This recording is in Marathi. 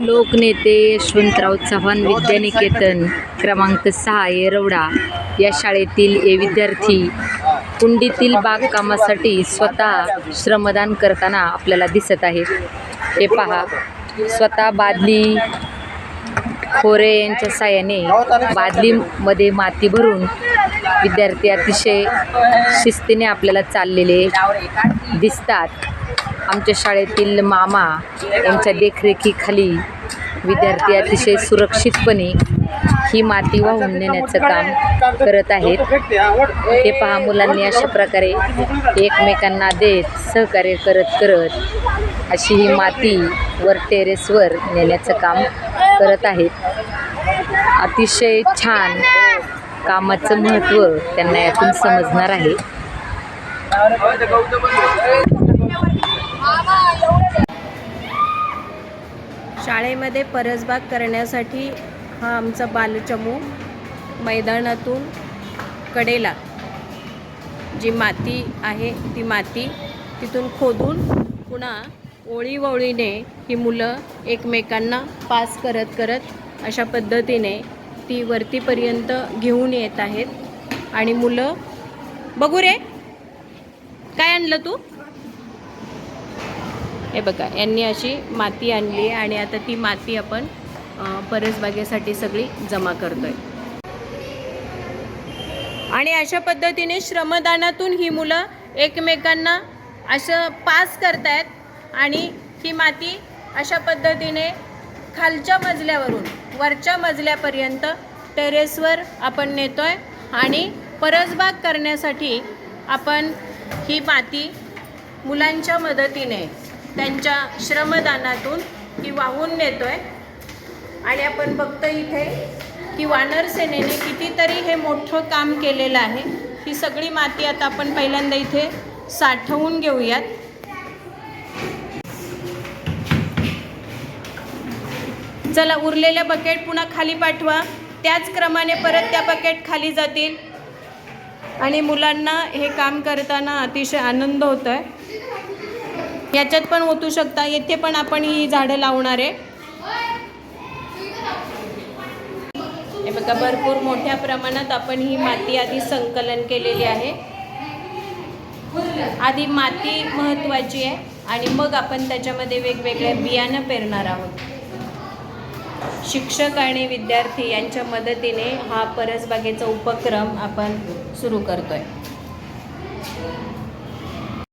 लोकनेते यशवंतराव चव्हाण विद्यानिकेतन क्रमांक सहा येरवडा. या शाळेतील हे विद्यार्थी कुंडीतील बागकामासाठी स्वतः श्रमदान करताना आपल्याला दिसत आहेत. हे पहा स्वतः बादली खोरे यांच्या साहाय्याने बादलीमध्ये माती भरून विद्यार्थी अतिशय शिस्तीने आपल्याला चाललेले दिसतात. आमच्या शाळेतील मामा यांच्या देखरेखीखाली विद्यार्थी अतिशय सुरक्षितपणे ही माती वाहून नेण्याचं काम करत आहेत. हे पहा मुलांनी अशा प्रकारे एकमेकांना देत सहकार्य करत करत अशी ही माती वर टेरेसवर नेण्याचं काम करत आहेत. अतिशय छान कामाचं महत्त्व त्यांना यातून समजणार आहे. शाळेमध्ये परसबाग करण्यासाठी हा आमचा बालचमू मैदानातून कडेला. जी माती आहे ती माती तिथून खोदून पुन्हा ओळीवळीने ही मुलं एकमेकांना पास करत करत अशा पद्धतीने ती वरतीपर्यंत घेऊन येत आहेत. आणि मुलं बघू रे काय आणलं तू? हे बघा यांनी अशी माती आणली आणि आता ती माती आपण परसबागेसाठी सगळी जमा करतोय. आणि अशा पद्धतीने श्रमदानातून ही मुलं एकमेकांना असं पास करतायत आणि ही माती अशा पद्धतीने खालच्या मजल्यावरून वरच्या मजल्यापर्यंत टेरेसवर आपण नेतोय आणि परसबाग करण्यासाठी आपण ही माती मुलांच्या मदतीने त्यांच्या श्रमदानातून ती वाहून नेतो आहे आणि आपण बघतो इथे की वानर सेनेने कितीतरी हे मोठं काम केलेलं आहे. ही सगळी माती आता आपण पहिल्यांदा इथे साठवून घेऊयात. चला उरलेल्या बकेट पुन्हा खाली पाठवा. त्याच क्रमाने परत त्या बकेट खाली जातील. आणि मुलांना हे काम करताना अतिशय आनंद होतो आहे याच्यात पण ओतू शकता. येथे पण आपण ही झाडं लावणार आहे. हे बघा भरपूर मोठ्या प्रमाणात आपण ही माती आधी संकलन केलेली आहे. आधी माती महत्त्वाची आहे आणि मग आपण त्याच्यामध्ये वेगवेगळे बियाणं पेरणार आहोत. शिक्षक आणि विद्यार्थी यांच्या मदतीने हा परसबागेचा उपक्रम आपण सुरू करतोय.